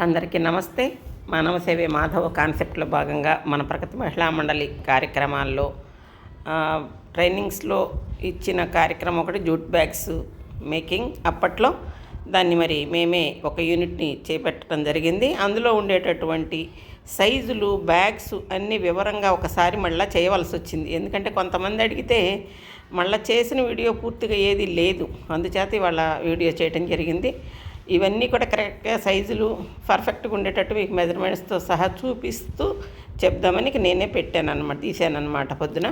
అందరికీ నమస్తే. మానవ సేవే మాధవ కాన్సెప్ట్లో భాగంగా మన ప్రగతి మహిళా మండలి కార్యక్రమాల్లో ట్రైనింగ్స్లో ఇచ్చిన కార్యక్రమం ఒకటి జూట్ బ్యాగ్స్ మేకింగ్. అప్పట్లో దాన్ని మరి మేమే ఒక యూనిట్ని చేపట్టడం జరిగింది. అందులో ఉండేటటువంటి సైజులు బ్యాగ్స్ అన్నీ వివరంగా ఒకసారి మళ్ళీ చేయవలసి వచ్చింది. ఎందుకంటే కొంతమంది అడిగితే మళ్ళీ చేసిన వీడియో పూర్తిగా ఏది లేదు. అందుచేత ఇవాళ వీడియో చేయటం జరిగింది. ఇవన్నీ కూడా కరెక్ట్గా సైజులు పర్ఫెక్ట్గా ఉండేటట్టు మీకు మెజర్మెంట్స్తో సహా చూపిస్తూ చెప్దామని నేనే పెట్టాను అనమాట తీసాను అనమాట పొద్దున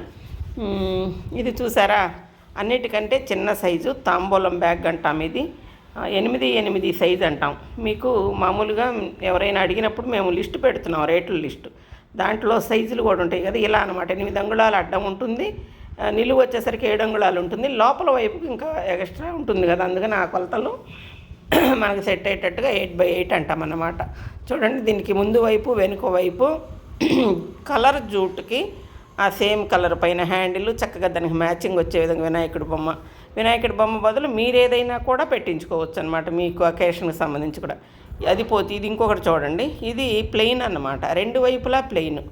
ఇది చూసారా? అన్నిటికంటే చిన్న సైజు తాంబూలం బ్యాగ్ అంటాం ఇది. ఎనిమిది ఎనిమిది సైజ్ అంటాం. మీకు మామూలుగా ఎవరైనా అడిగినప్పుడు మేము లిస్ట్ పెడుతున్నాం రేట్ల లిస్టు. దాంట్లో సైజులు కూడా ఉంటాయి కదా ఇలా అనమాట ఎనిమిది అంగుళాలు అడ్డం ఉంటుంది నిలువు వచ్చేసరికి ఏడు అంగుళాలు ఉంటుంది. లోపల వైపుకి ఇంకా ఎక్స్ట్రా ఉంటుంది కదా అందుకని ఆ కొలతలు మనకు సెట్ అయ్యేటట్టుగా ఎయిట్ బై ఎయిట్ అంటాం అన్నమాట. చూడండి దీనికి ముందు వైపు వెనుక వైపు కలర్ జూట్కి ఆ సేమ్ కలర్ పైన హ్యాండిల్ చక్కగా దానికి మ్యాచింగ్ వచ్చే విధంగా వినాయకుడి బొమ్మ. వినాయకుడి బొమ్మ బదులు మీరేదైనా కూడా పెట్టించుకోవచ్చు అనమాట మీకు అకేషన్కి సంబంధించి కూడా. అది పోతే ఇది ఇంకొకటి చూడండి ఇది ప్లెయిన్ అన్నమాట రెండు వైపులా ప్లెయిన్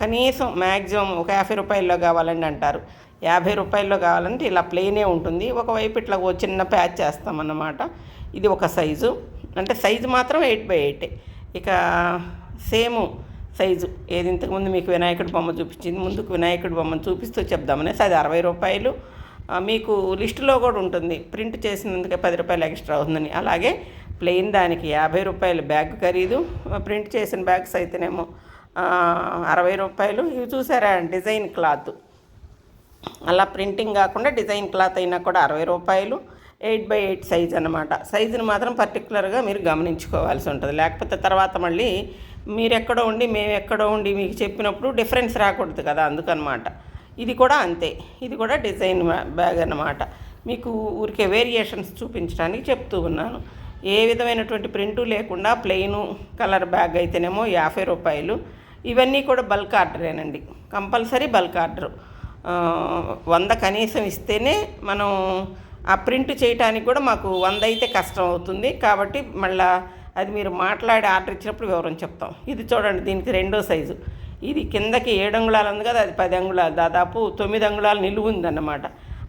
కనీసం మ్యాక్సిమం ఒక యాభై రూపాయల్లో కావాలండి అంటారు. యాభై రూపాయల్లో కావాలంటే ఇలా ప్లెయినే ఉంటుంది. ఒకవైపు ఇట్లా ఓ చిన్న ప్యాచ్ చేస్తామన్నమాట. ఇది ఒక సైజు. అంటే సైజు మాత్రం ఎయిట్ బై ఎయిట్. ఇక సేమ్ సైజు. ఏది ఇంతకుముందు మీకు వినాయకుడి బొమ్మ చూపించింది ముందుకు వినాయకుడి బొమ్మను చూపిస్తూ చెప్దామనేసి అది అరవై రూపాయలు. మీకు లిస్టులో కూడా ఉంటుంది. ప్రింట్ చేసినందుకే పది రూపాయలు ఎక్స్ట్రా అవుతుందని. అలాగే ప్లెయిన్ దానికి యాభై రూపాయలు బ్యాగ్ ఖరీదు. ప్రింట్ చేసిన బ్యాగ్స్ అయితేనేమో అరవై రూపాయలు. ఇవి చూసారా? Design cloth. అలా ప్రింటింగ్ కాకుండా డిజైన్ క్లాత్ అయినా కూడా అరవై రూపాయలు. ఎయిట్ బై ఎయిట్ సైజ్ అనమాట సైజుని మాత్రం పర్టికులర్గా మీరు గమనించుకోవాల్సి ఉంటుంది. లేకపోతే తర్వాత మళ్ళీ మీరు ఎక్కడో ఉండి మేము ఎక్కడో ఉండి మీకు చెప్పినప్పుడు డిఫరెన్స్ రాకూడదు కదా అందుకనమాట. ఇది కూడా అంతే. ఇది కూడా డిజైన్ బ్యాగ్ అన్నమాట. మీకు ఊరికే వేరియేషన్స్ చూపించడానికి చెప్తూ ఉన్నాను. ఏ విధమైనటువంటి ప్రింటు లేకుండా ప్లెయిన్ కలర్ బ్యాగ్ అయితేనేమో యాభై రూపాయలు. ఇవన్నీ కూడా బల్క్ ఆర్డరేనండి. Compulsory bulk order. వంద కనీసం ఇస్తేనే మనం ఆ ప్రింట్ చేయటానికి కూడా మాకు వంద అయితే కష్టం అవుతుంది. కాబట్టి మళ్ళా అది మీరు మాట్లాడి ఆర్డర్ ఇచ్చినప్పుడు వివరం చెప్తాం. ఇది చూడండి దీనికి రెండో సైజు. ఇది కిందకి ఏడు అంగుళాలు ఉంది కదా అది పది అంగుళాలు. దాదాపు తొమ్మిది అంగుళాలు నిలువు ఉందన్నమాట.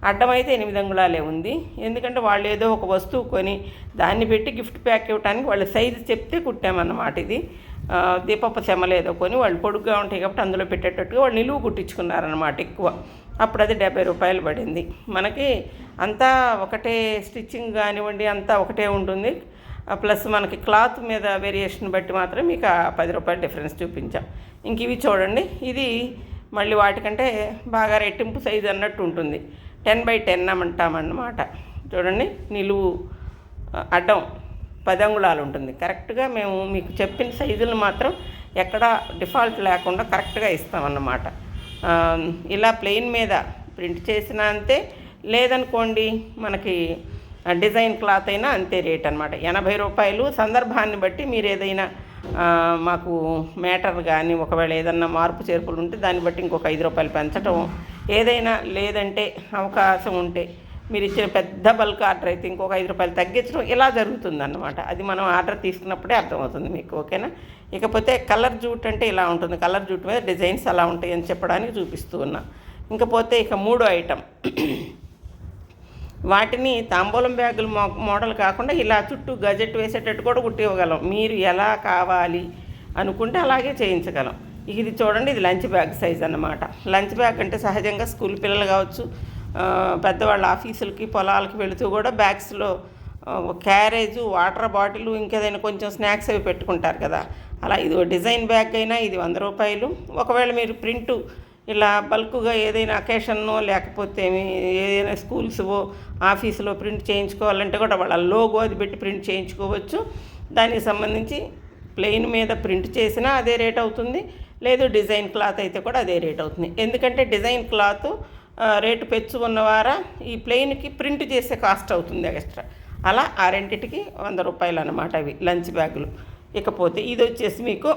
అడ్డం అయితే ఎనిమిది అంగుళాలే ఉంది. ఎందుకంటే వాళ్ళు ఏదో ఒక వస్తువు కొని దాన్ని పెట్టి గిఫ్ట్ ప్యాక్ ఇవ్వడానికి వాళ్ళ సైజు చెప్తే కుట్టామన్నమాట ఇది. దీపపు చెమలు ఏదో కొని వాళ్ళు పొడుగ్గా ఉంటాయి కాబట్టి అందులో పెట్టేటట్టుగా వాళ్ళు నిలువు కుట్టించుకున్నారనమాట ఎక్కువ. అప్పుడు అది డెబ్బై రూపాయలు పడింది. మనకి అంతా ఒకటే స్టిచ్చింగ్ కానివ్వండి అంతా ఒకటే ఉంటుంది. ప్లస్ మనకి క్లాత్ మీద వేరియేషన్ బట్టి మాత్రం మీకు ఆ పది రూపాయలు డిఫరెన్స్ చూపించాం. ఇంక ఇవి చూడండి. ఇది మళ్ళీ వాటికంటే బాగా రెట్టింపు సైజు అన్నట్టు ఉంటుంది. టెన్ బై టెన్ అమ్మంటామన్నమాట చూడండి. నిలువు అడ్డం. పది అంగుళాలు ఉంటుంది కరెక్ట్గా మేము మీకు చెప్పిన సైజులు మాత్రం ఎక్కడ డిఫాల్ట్ లేకుండా కరెక్ట్గా ఇస్తామన్నమాట. ఇలా ప్లెయిన్ మీద ప్రింట్ చేసినా అంతే లేదనుకోండి మనకి డిజైన్ క్లాత్ అయినా అంతే రేట్ అనమాట ఎనభై రూపాయలు సందర్భాన్ని బట్టి మీరు ఏదైనా మాకు మేటర్ కానీ ఒకవేళ ఏదన్నా మార్పు చేర్పులు ఉంటే దాన్ని బట్టి ఇంకొక ఐదు రూపాయలు పెంచటం ఏదైనా లేదంటే అవకాశం ఉంటే మీరు ఇచ్చిన పెద్ద బల్క్ ఆర్డర్ అయితే ఇంకొక ఐదు రూపాయలు తగ్గించడం ఇలా జరుగుతుంది అన్నమాట అది మనం ఆర్డర్ తీసుకున్నప్పుడే అర్థమవుతుంది మీకు ఓకేనా? ఇకపోతే కలర్ జూట్ అంటే ఇలా ఉంటుంది. కలర్ జూట్ మీద డిజైన్స్ అలా ఉంటాయి అని చెప్పడానికి చూపిస్తూ ఉన్నా. ఇంకపోతే ఇక మూడో ఐటమ్. వాటిని తాంబూలం బ్యాగులు మో మోడల్ కాకుండా ఇలా చుట్టూ గజెట్ వేసేటట్టు కూడా కుట్టి ఇవ్వగలం మీరు ఎలా కావాలి అనుకుంటే అలాగే చేయించగలం. ఇది చూడండి ఇది లంచ్ బ్యాగ్ సైజ్ అన్నమాట. లంచ్ బ్యాగ్ అంటే సహజంగా స్కూల్ పిల్లలు కావచ్చు పెద్దవాళ్ళ ఆఫీసులకి పొలాలకి వెళుతూ కూడా బ్యాగ్స్లో క్యారేజ్ వాటర్ బాటిల్ ఇంకేదైనా కొంచెం స్నాక్స్ అవి పెట్టుకుంటారు కదా. అలా ఇది డిజైన్ బ్యాగ్ అయినా ఇది వంద రూపాయలు. ఒకవేళ మీరు ప్రింటు ఇలా బల్క్గా ఏదైనా అకేషన్నో లేకపోతే ఏదైనా స్కూల్స్వో ఆఫీసులో ప్రింట్ చేయించుకోవాలంటే కూడా వాళ్ళ లోగో అది పెట్టి ప్రింట్ చేయించుకోవచ్చు. దానికి సంబంధించి ప్లెయిన్ మీద ప్రింట్ చేసినా అదే రేట్ అవుతుంది. లేదు డిజైన్ క్లాత్ అయితే కూడా అదే రేట్ అవుతుంది. ఎందుకంటే డిజైన్ క్లాత్ రేటు పెచ్చు ఉన్నవారా ఈ ప్లెయిన్కి ప్రింట్ చేసే కాస్ట్ అవుతుంది ఎక్స్ట్రా. అలా ఆ రెంటిటికి వంద రూపాయలు అన్నమాట అవి లంచ్ బ్యాగులు. ఇకపోతే ఇది వచ్చేసి మీకు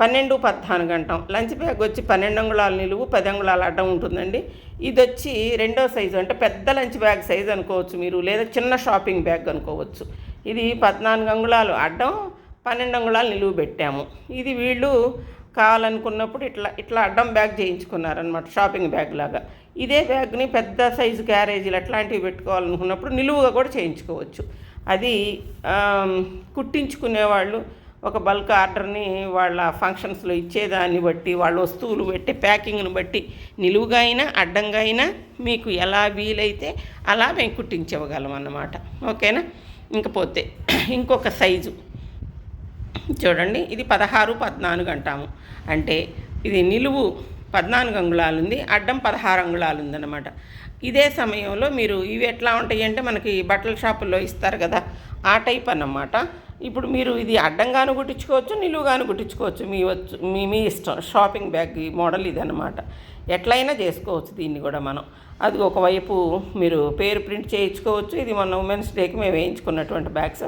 పన్నెండు పద్నాలుగు అంటాం. లంచ్ బ్యాగ్ వచ్చి పన్నెండు అంగుళాల నిలువు పది అంగుళాల అడ్డం ఉంటుందండి. ఇది వచ్చి రెండో సైజు అంటే పెద్ద లంచ్ బ్యాగ్ సైజ్ అనుకోవచ్చు మీరు లేదా చిన్న షాపింగ్ బ్యాగ్ అనుకోవచ్చు. ఇది పద్నాలుగు అంగుళాలు అడ్డం పన్నెండు అంగుళాలు నిలువు పెట్టాము. ఇది వీళ్ళు కావాలనుకున్నప్పుడు ఇట్లా ఇట్లా అడ్డం బ్యాగ్ చేయించుకున్నారనమాట షాపింగ్ బ్యాగ్ లాగా. ఇదే బ్యాగ్ని పెద్ద సైజు క్యారేజీలు అట్లాంటివి పెట్టుకోవాలనుకున్నప్పుడు నిలువుగా కూడా చేయించుకోవచ్చు. అది కుట్టించుకునేవాళ్ళు కుట్టించుకునే వాళ్ళు ఒక బల్క్ ఆర్డర్ని వాళ్ళ ఫంక్షన్స్లో ఇచ్చేదాన్ని బట్టి వాళ్ళ వస్తువులు పెట్టి ప్యాకింగ్ని బట్టి నిలువుగా అయినా అడ్డంగా అయినా మీకు ఎలా వీలైతే అలా మేము కుట్టించవగలం అన్నమాట ఓకేనా ఇంకపోతే ఇంకొక సైజు. చూడండి ఇది పదహారు పద్నాలుగు అంటాము. అంటే ఇది నిలువు పద్నాలుగు అంగుళాలు ఉంది అడ్డం పదహారు అంగుళాలు ఉందన్నమాట ఇదే సమయంలో మీరు ఇవి ఎట్లా ఉంటాయి అంటే మనకి బట్టల షాపుల్లో ఇస్తారు కదా ఆ టైప్ అన్నమాట. ఇప్పుడు మీరు ఇది అడ్డంగాను కుట్టించుకోవచ్చు నిలువుగాను కుట్టించుకోవచ్చు. మీ వచ్చు మీ మీ ఇష్టం షాపింగ్ బ్యాగ్ మోడల్ ఇది అనమాట ఎట్లయినా చేసుకోవచ్చు దీన్ని కూడా మనం. అది ఒకవైపు మీరు పేరు ప్రింట్ చేయించుకోవచ్చు. ఇది మొన్న ఉమెన్స్ డేకి మేము వేయించుకున్నటువంటి బ్యాగ్స్.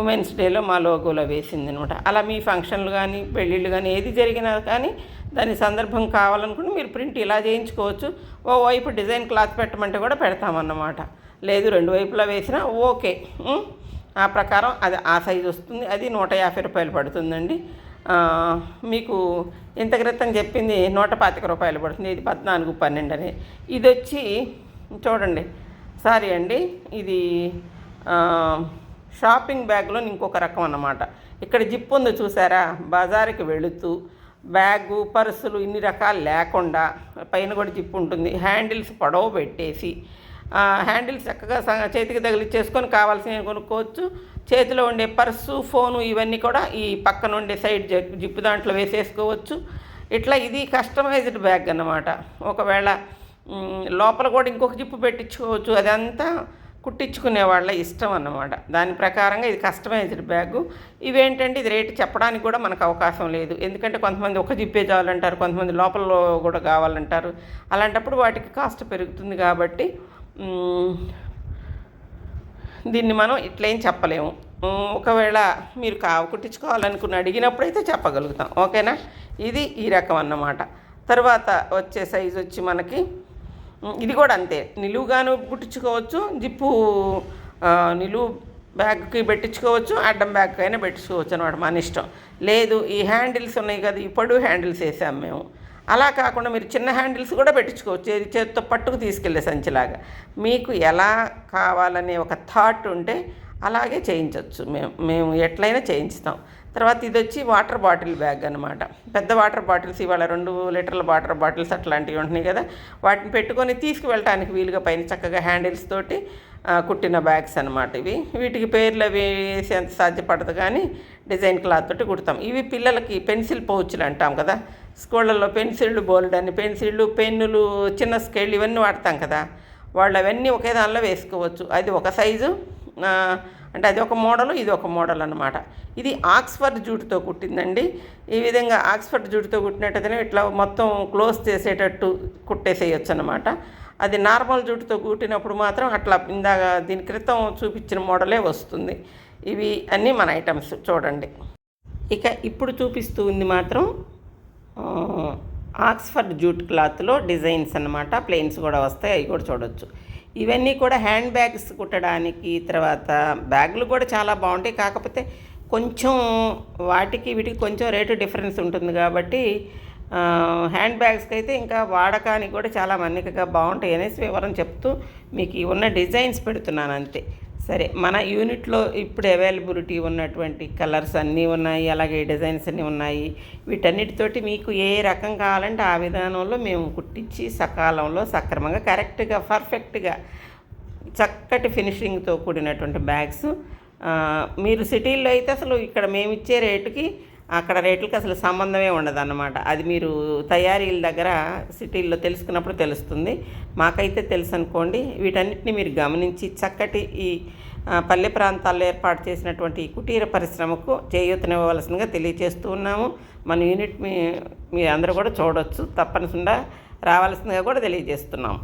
ఉమెన్స్ డేలో మా లోగోలో వేసింది అనమాట. అలా మీ ఫంక్షన్లు కానీ పెళ్ళిళ్ళు కానీ ఏది జరిగినా కానీ దాని సందర్భం కావాలనుకుంటే మీరు ప్రింట్ ఇలా చేయించుకోవచ్చు. ఓ వైపు డిజైన్ క్లాత్ పెట్టమంటే కూడా పెడతామన్నమాట. లేదు రెండు వైపులా వేసినా ఓకే. ఆ ప్రకారం అది ఆ సైజు వస్తుంది. అది నూట యాభై రూపాయలు పడుతుందండి. మీకు ఇంత క్రితం చెప్పింది నూట పాతిక రూపాయలు పడుతుంది. ఇది పద్నాలుగు పన్నెండు అని. ఇది వచ్చి చూడండి సారీ అండి. ఇది షాపింగ్ బ్యాగ్లో ఇంకొక రకం అన్నమాట. ఇక్కడ జిప్ ఉంది చూసారా? బజారుకి వెళుతూ బ్యాగు పర్సులు ఇన్ని రకాలు లేకుండా పైన కూడా జిప్ ఉంటుంది. హ్యాండిల్స్ పొడవు పెట్టేసి హ్యాండిల్స్ చక్కగా చేతికి తగిలిచ్చేసుకొని కావాల్సినవి కొనుక్కోవచ్చు. చేతిలో ఉండే పర్సు ఫోను ఇవన్నీ కూడా ఈ పక్కన ఉండే సైడ్ జిప్పు దాంట్లో వేసేసుకోవచ్చు. ఇట్లా ఇది కస్టమైజ్డ్ బ్యాగ్ అన్నమాట. ఒకవేళ లోపల కూడా ఇంకొక జిప్పు పెట్టించుకోవచ్చు. అదంతా కుట్టించుకునే వాళ్ళ ఇష్టం అన్నమాట దాని ప్రకారంగా ఇది కస్టమైజ్డ్ బ్యాగు. ఇవేంటంటే ఇది రేటు చెప్పడానికి కూడా మనకు అవకాశం లేదు. ఎందుకంటే కొంతమంది ఒక జిప్పే కావాలంటారు కొంతమంది లోపల కూడా కావాలంటారు. అలాంటప్పుడు వాటికి కాస్ట్ పెరుగుతుంది కాబట్టి దీన్ని మనం ఇట్లేం చెప్పలేము. ఒకవేళ మీరు కావు కుట్టించుకోవాలనుకుని అడిగినప్పుడైతే చెప్పగలుగుతాం. ఓకేనా? ఇది ఈ రకం అన్నమాట. తర్వాత వచ్చే సైజు వచ్చి మనకి ఇది కూడా అంతే. నిలువుగాను కుట్టించుకోవచ్చు జిప్పు నిలువు బ్యాగ్కి పెట్టించుకోవచ్చు అడ్డం బ్యాగ్ అయినా పెట్టించుకోవచ్చు అనమాట మన ఇష్టం. లేదు ఈ హ్యాండిల్స్ ఉన్నాయి కదా ఈ హ్యాండిల్స్ వేసాం మేము. అలా కాకుండా మీరు చిన్న హ్యాండిల్స్ కూడా పెట్టించుకోవచ్చు ఏది చేతితో పట్టుకు తీసుకెళ్ళే సంచిలాగా. మీకు ఎలా కావాలనే ఒక థాట్ ఉంటే అలాగే చేయించవచ్చు మేము మేము ఎట్లయినా చేయించుతాం. తర్వాత ఇది వచ్చి వాటర్ బాటిల్ బ్యాగ్ అనమాట పెద్ద వాటర్ బాటిల్స్ ఇవాళ రెండు లీటర్ల వాటర్ బాటిల్స్ అట్లాంటివి ఉంటున్నాయి కదా. వాటిని పెట్టుకొని తీసుకువెళ్ళటానికి వీలుగా పైన చక్కగా హ్యాండిల్స్ తోటి కుట్టిన బ్యాగ్స్ అనమాట ఇవి. వీటికి పేర్లు అవి వేసేంత సాధ్యపడదు కానీ డిజైన్ క్లాత్ తోటి కుడతాం. ఇవి పిల్లలకి పెన్సిల్ పౌచ్లు అంటాం కదా. స్కూళ్ళల్లో పెన్సిళ్ళు బోల్డ్ అని పెన్సిళ్ళు పెన్నులు చిన్న స్కేళ్ళు ఇవన్నీ వాడతాం కదా. వాళ్ళు అవన్నీ ఒకే దానిలో వేసుకోవచ్చు. అది ఒక సైజు అంటే అది ఒక మోడల్ ఇది ఒక మోడల్ అనమాట ఇది ఆక్స్ఫర్డ్ జూటుతో కుట్టిందండి. ఈ విధంగా ఆక్స్ఫర్డ్ జూటుతో కుట్టినట్టయితేనే ఇట్లా మొత్తం క్లోజ్ చేసేటట్టు కుట్టేసేయచ్చు అనమాట అది నార్మల్ జూటుతో కుట్టినప్పుడు మాత్రం అట్లా ఇందాక దీని క్రితం చూపించిన మోడలే వస్తుంది. ఇవి అన్నీ మన ఐటమ్స్ చూడండి. ఇక ఇప్పుడు చూపిస్తూ ఉంది మాత్రం ఆక్స్ఫర్డ్ జూట్ క్లాత్లో డిజైన్స్ అన్నమాట. ప్లెయిన్స్ కూడా వస్తాయి అవి కూడా చూడొచ్చు. ఇవన్నీ కూడా హ్యాండ్ బ్యాగ్స్ కుట్టడానికి తర్వాత బ్యాగులు కూడా చాలా బాగుంటాయి. కాకపోతే కొంచెం వాటికి వీటికి కొంచెం రేటు డిఫరెన్స్ ఉంటుంది కాబట్టి హ్యాండ్ బ్యాగ్స్కి అయితే ఇంకా వాడకానికి కూడా చాలా మన్నికగా బాగుంటాయి అనేసి వివరం చెప్తూ మీకు ఉన్న డిజైన్స్ పెడుతున్నాను అంతే. సరే మన యూనిట్లో ఇప్పుడు అవైలబిలిటీ ఉన్నటువంటి కలర్స్ అన్నీ ఉన్నాయి అలాగే డిజైన్స్ అన్నీ ఉన్నాయి. వీటన్నిటితోటి మీకు ఏ రకం కావాలంటే ఆ విధానంలో మేము కుట్టించి సకాలంలో సక్రమంగా కరెక్ట్గా పర్ఫెక్ట్గా చక్కటి ఫినిషింగ్తో కూడినటువంటి బ్యాగ్స్. మీరు సిటీల్లో అయితే అసలు ఇక్కడ మేము ఇచ్చే రేటుకి అక్కడ రేట్లకి అసలు సంబంధమే ఉండదన్నమాట. అది మీరు తయారీల దగ్గర సిటీల్లో తెలుసుకున్నప్పుడు తెలుస్తుంది. మాకైతే తెలుసు అనుకోండి వీటన్నిటిని మీరు గమనించి చక్కటి ఈ పల్లె ప్రాంతాల్లో ఏర్పాటు చేసినటువంటి కుటీర పరిశ్రమకు చేయూతనివ్వవలసిందిగా తెలియజేస్తూ ఉన్నాము. మన యూనిట్ మీ మీ అందరూ కూడా చూడొచ్చు. తప్పనిసరిగా రావాల్సిందిగా కూడా తెలియజేస్తున్నాము.